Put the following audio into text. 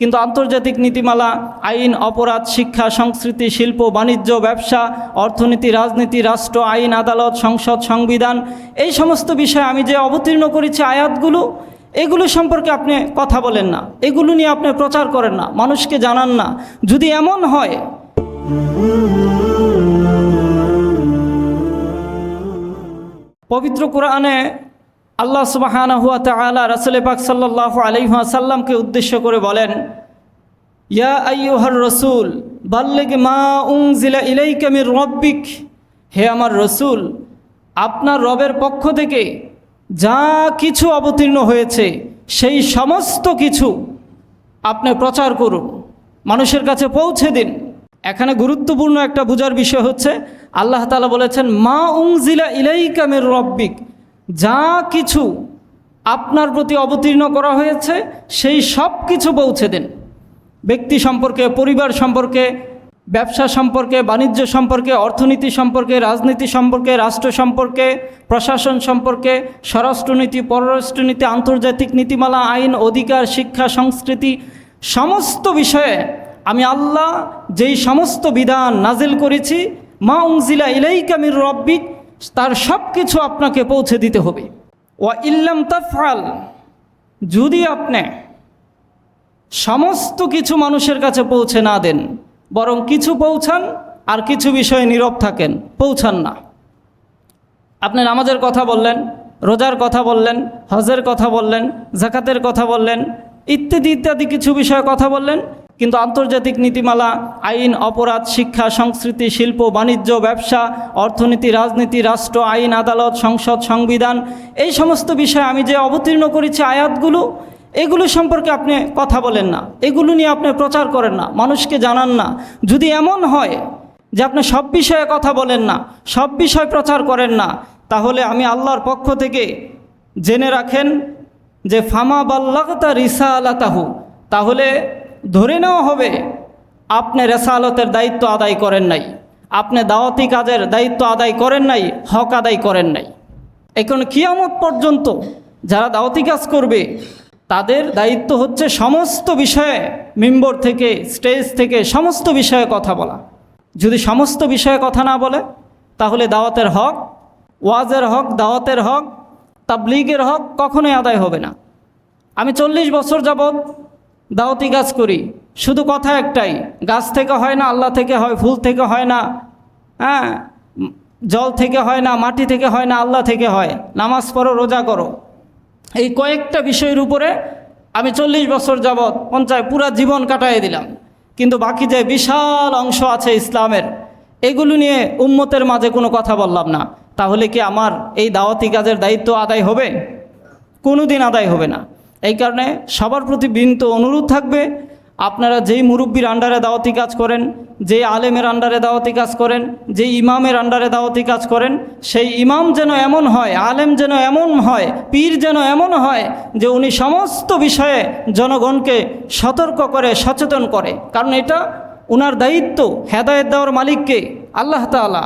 কিন্তু আন্তর্জাতিক নীতিমালা, আইন, অপরাধ, শিক্ষা, সংস্কৃতি, শিল্প, বাণিজ্য, ব্যবসা, অর্থনীতি, রাজনীতি, রাষ্ট্র, আইন, আদালত, সংসদ, সংবিধান, এই সমস্ত বিষয়ে আমি যে অবতীর্ণ করেছি আয়াতগুলো, এগুলো সম্পর্কে আপনি কথা বলেন না। এগুলো নিয়ে আপনি প্রচার করেন না, মানুষকে জানান না। যদি এমন হয়, পবিত্র কোরআনে আল্লাহ সুবাহানা হুয়া তালা রসুল পাক সাল্লাহ আলহাসাল্লামকে উদ্দেশ্য করে বলেন, ইয়া আইয়ুহার রসুল, বাল্লেগ মা উংজিলা ইলাইকামির রব্বিক। হে আমার রসুল, আপনার রবের পক্ষ থেকে যা কিছু অবতীর্ণ হয়েছে, সেই সমস্ত কিছু আপনি প্রচার করুন, মানুষের কাছে পৌঁছে দিন। এখানে গুরুত্বপূর্ণ একটা বোঝার বিষয় হচ্ছে, আল্লাহ তালা বলেছেন, মা উং উংজিলা ইলাইকামের রব্বিক। যা কিছু আপনার প্রতি অবতীর্ণ করা হয়েছে, সেই সব কিছু পৌঁছে দেন। ব্যক্তি সম্পর্কে, পরিবার সম্পর্কে, ব্যবসা সম্পর্কে, বাণিজ্য সম্পর্কে, অর্থনীতি সম্পর্কে, রাজনীতি সম্পর্কে, রাষ্ট্র সম্পর্কে, প্রশাসন সম্পর্কে, স্বরাষ্ট্রনীতি, পররাষ্ট্রনীতি, আন্তর্জাতিক নীতিমালা, আইন, অধিকার, শিক্ষা, সংস্কৃতি, সমস্ত বিষয়ে আমি আল্লাহ যেই সমস্ত বিধান নাজিল করেছি, মা উংজিলা ইলাইকামির রব্বিক তার সব কিছু আপনাকে পৌঁছে দিতে হবে। ওয়া ইল্লাম তাফাল যদি আপনি সমস্ত কিছু মানুষের কাছে পৌঁছে না দেন, বরং কিছু পৌঁছান আর কিছু বিষয়ে নীরব থাকেন, পৌঁছান না। আপনি নামাজের কথা বললেন, রোজার কথা বললেন, হজের কথা বললেন, জাকাতের কথা বললেন, ইত্যাদি ইত্যাদি কিছু বিষয়ে কথা বললেন কিন্তু আন্তর্জাতিক নীতিমালা, আইন, অপরাধ, শিক্ষা, সংস্কৃতি, শিল্প, বাণিজ্য, ব্যবসা, অর্থনীতি, রাজনীতি, রাষ্ট্র, আইন, আদালত, সংসদ, সংবিধান, এই সমস্ত বিষয়ে আমি যে অবতীর্ণ করেছি আয়াতগুলো, এগুলো সম্পর্কে আপনি কথা বলেন না। এগুলো নিয়ে আপনি প্রচার করেন না, মানুষকে জানান না। যদি এমন হয় যে আপনি সব বিষয়ে কথা বলেন না, সব বিষয় প্রচার করেন না, তাহলে আমি আল্লাহর পক্ষ থেকে জেনে রাখেন যে ফামা বাল্লাগতা রিসা আলাতাহু তাহলে ধরে নেওয়া হবে, আপনি রেসালতের দায়িত্ব আদায় করেন নাই, আপনি দাওয়াতি কাজের দায়িত্ব আদায় করেন নাই, হক আদায় করেন নাই। এখন কিয়ামত পর্যন্ত যারা দাওয়াতি কাজ করবে, তাদের দায়িত্ব হচ্ছে সমস্ত বিষয়ে মেম্বর থেকে, স্টেজ থেকে সমস্ত বিষয়ে কথা বলা। যদি সমস্ত বিষয়ে কথা না বলে, তাহলে দাওয়াতের হক, ওয়াজের হক, দাওয়াতের হক, তাবলিগের হক কখনোই আদায় হবে না। আমি চল্লিশ বছর যাবৎ দাওয়াতি গাছ করি। শুধু কথা একটাই, গাছ থেকে হয় না আল্লাহ থেকে হয়, ফুল থেকে হয় না হ্যাঁ? জল থেকে হয় না, মাটি থেকে হয় না আল্লাহ থেকে হয়। নামাজ পড়ো, রোজা করো। এই কয়েকটা বিষয়ের উপরে আমি চল্লিশ বছর যাবৎ পঞ্চায়েত পুরা জীবন কাটাই দিলাম। কিন্তু বাকি যে বিশাল অংশ আছে ইসলামের, এগুলো নিয়ে উম্মতের মাঝে কোনো কথা বললাম না। তাহলে কি আমার এই দাওয়াতি কাজের দায়িত্ব আদায় হবে? কোনো দিন আদায় হবে না। এই কারণে সবার প্রতি বিনীত অনুরোধ থাকবে, আপনারা যেই মুরব্বীর আন্ডারে দাওয়াতি কাজ করেন, যেই আলেমের আন্ডারে দাওয়াতি কাজ করেন, যেই ইমামের আন্ডারে দাওয়াতি কাজ করেন, সেই ইমাম যেন এমন হয়, আলেম যেন এমন হয়, পীর যেন এমন হয় যে উনি সমস্ত বিষয়ে জনগণকে সতর্ক করে, সচেতন করে। কারণ এটা ওনার দায়িত্ব, হেদায়ত দেওয়ার মালিককে, আল্লাহ তাআলা